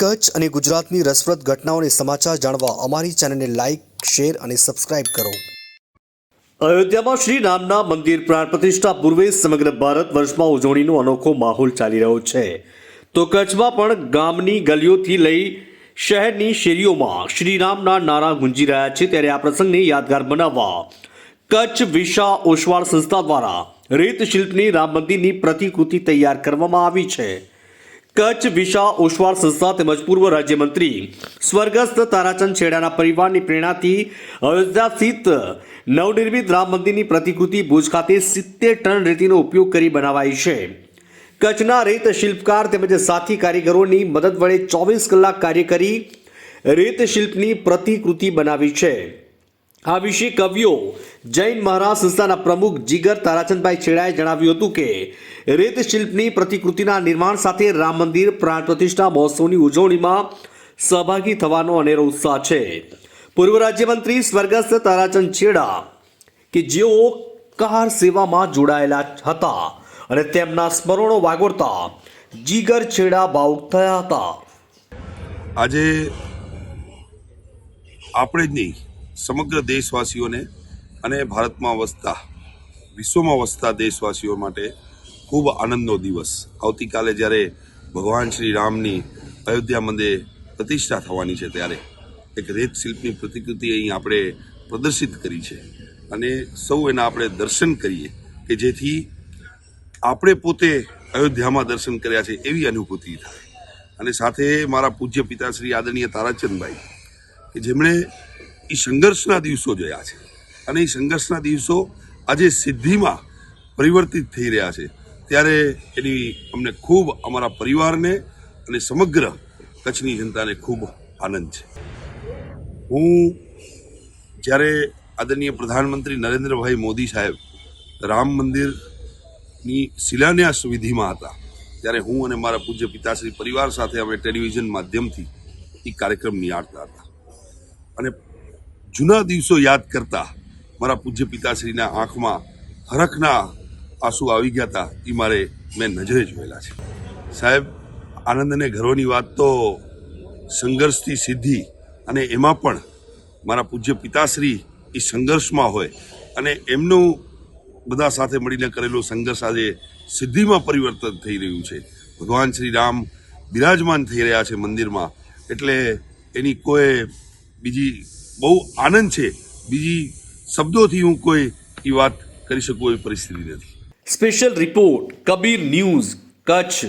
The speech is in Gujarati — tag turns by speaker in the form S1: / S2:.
S1: કચ્છ અને ગુજરાતની રસપ્રદ ઘટનાઓને સમાચાર જાણવા અમારી ચેનલને લાઇક શેર અને સબસ્ક્રાઇબ કરો.
S2: અયોધ્યામાં શ્રી રામના મંદિર પ્રાણ પ્રતિષ્ઠા પૂર્વે સમગ્ર ભારત વર્ષમાં ઉજવણીનો અનોખો માહોલ ચાલી રહ્યો છે. તો કચ્છમાં પણ ગામની ગલીઓથી લઈ શહેરની શેરીઓમાં શ્રીરામના નારા ગુંજી રહ્યા છે ત્યારે આ પ્રસંગને યાદગાર બનાવવા કચ્છ વિશા ઓશવાળ સંસ્થા દ્વારા રેત શિલ્પની રામ મંદિરની પ્રતિકૃતિ તૈયાર કરવામાં આવી છે. કચ્છ, વિશા ઓશવાર સંસ્થા તેમજ પૂર્વ રાજ્યમંત્રી સ્વર્ગસ્થ તારાચંદ છેડાના પરિવારની પ્રેરણાથી અયોધ્યા સ્થિત નવનિર્મિત રામ મંદિરની પ્રતિકૃતિ ભુજ ખાતે સિત્તેર ટન રેતીનો ઉપયોગ કરી બનાવાઈ છે. કચ્છના રેત શિલ્પકાર તેમજ સાથી કારીગરોની મદદ વડે ચોવીસ કલાક કાર્ય કરી રેત શિલ્પની પ્રતિકૃતિ બનાવી છે. આ વિશે કવિઓ જૈન મહારાજ સંસ્થાના પ્રમુખ જીગર તારાચંદભાઈ છેડાએ જણાવ્યું હતું કે, રેત શિલ્પની પ્રતિકૃતિના નિર્માણ સાથે રામ મંદિર, પ્રાણ પ્રતિષ્ઠા મહોત્સવની ઉજવણીમાં સહભાગી થવાનો અનેરો ઉત્સાહ છે. પૂર્વ રાજ્યમંત્રી સ્વર્ગસ્થ તારાચંદ છેડા કે જેઓ કાર સેવામાં જોડાયેલા હતા અને તેમના સ્મરણો વાગોળતા જીગર છેડા ભાવુક થયા હતા.
S3: આજે આપણે જ નહીં સમગ્ર દેશવાસીઓને અને ભારતમાં વસતા, વિશ્વમાં વસતા દેશવાસીઓ માટે ખૂબ આનંદનો દિવસ. આવતીકાલે જ્યારે ભગવાન શ્રી રામની અયોધ્યા મંદિરે પ્રતિષ્ઠા થવાની છે ત્યારે એક રેત શિલ્પની પ્રતિકૃતિ અહીં આપણે પ્રદર્શિત કરી છે. અને સૌ એના આપણે દર્શન કરીએ કે જેથી આપણે પોતે અયોધ્યામાં દર્શન કર્યા છે એવી અનુભૂતિ થાય. અને સાથે મારા પૂજ્ય પિતા શ્રી આદરણીય તારાચંદભાઈ, કે જેમણે એ સંઘર્ષના દિવસો જોયા છે. અને એ સંઘર્ષના દિવસો આજે સિદ્ધિમાં પરિવર્તિત થઈ રહ્યા છે. ત્યારે એની અમને ખૂબ અમારા પરિવારને અને સમગ્ર કચ્છની જનતાને ખૂબ આનંદ છે. હું જ્યારે આદરણીય પ્રધાનમંત્રી નરેન્દ્રભાઈ મોદી સાહેબ રામ મંદિરની શિલાન્યાસ વિધિમાં હતા, ત્યારે હું અને મારા પૂજ્ય પિતાશ્રી પરિવાર સાથે અમે ટેલિવિઝન માધ્યમથી એ કાર્યક્રમ નિહાળતા હતા. અને જૂના દિવસો યાદ કરતા મારા પૂજ્ય પિતાશ્રીના આંખમાં હરખના આંસુ આવી ગયા હતા એ મારે મેં નજરે જોયેલા છે. સાહેબ આનંદ અને ગર્વની વાત તો સંઘર્ષથી સિદ્ધિ અને એમાં પણ મારા પૂજ્ય પિતાશ્રી એ સંઘર્ષમાં હોય અને એમનું બધા સાથે મળીને કરેલો સંઘર્ષ આજે સિદ્ધિમાં પરિવર્તન થઈ રહ્યું છે. ભગવાન શ્રી રામ બિરાજમાન થઈ રહ્યા છે મંદિરમાં, એટલે એની કોઈ બીજી બહુ આનંદ છે. બીજી શબ્દોથી હું કોઈ એ વાત કરી શકું એવી પરિસ્થિતિ નથી.
S2: Special report Kabir news Kutch